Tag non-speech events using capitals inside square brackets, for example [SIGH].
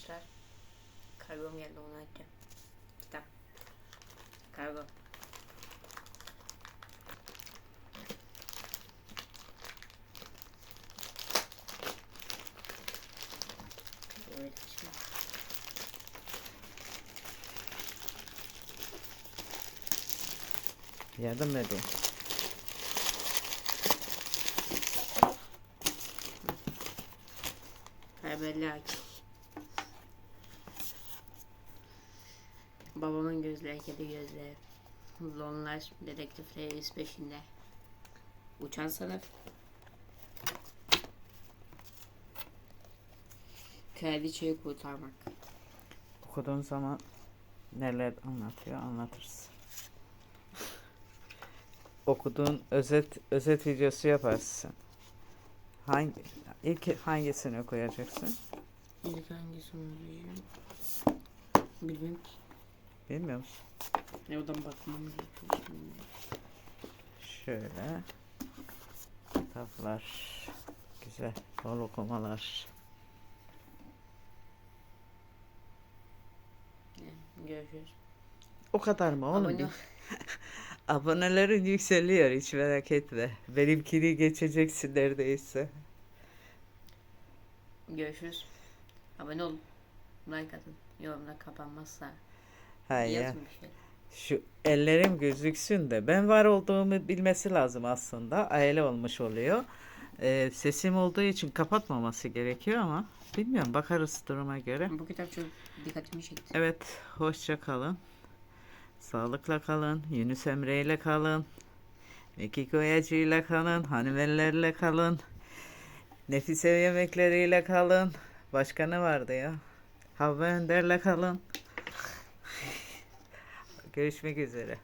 arkadaşlar. Kargom geldi onu açacağım. Kitap. Kargo. Evet, şimdi. Yardım edin. Haberli aç. Babamın gözleri kedi gözleri. Lonlar dedektifleri iz peşinde. Uçan sınıf. Kraliçeyi kurtarmak. Okuduğun zaman neler anlatıyor anlatırsın. Okuduğun özet özet videosu yaparsın. Hangi ilk hangisini okuyacaksın? İlk hangisini diyeceğim? Bilmem ki. Bilmiyor musun? Ne odan bakmam gerekiyor. Şöyle kitaplar güzel bol okumalar. Görüşürüz. O kadar mı oğlum? Abone. [LAUGHS] Abonelerin yükseliyor hiç merak etme. Benimkini geçeceksin neredeyse. Görüşürüz. Abone olun. Like atın. Yorumlar kapanmazsa Hayır. Şu ellerim gözüksün de ben var olduğumu bilmesi lazım aslında. Aile olmuş oluyor. Ee, sesim olduğu için kapatmaması gerekiyor ama bilmiyorum bakarız duruma göre. Bu kitap çok dikkatimi çekti. Evet hoşça kalın. Sağlıkla kalın. Yunus Emre ile kalın. Mekik Oyacı ile kalın. Hanımellerle kalın. Nefise yemekleriyle kalın. Başka ne vardı ya? Havva Önder'le kalın. Görüşmek üzere.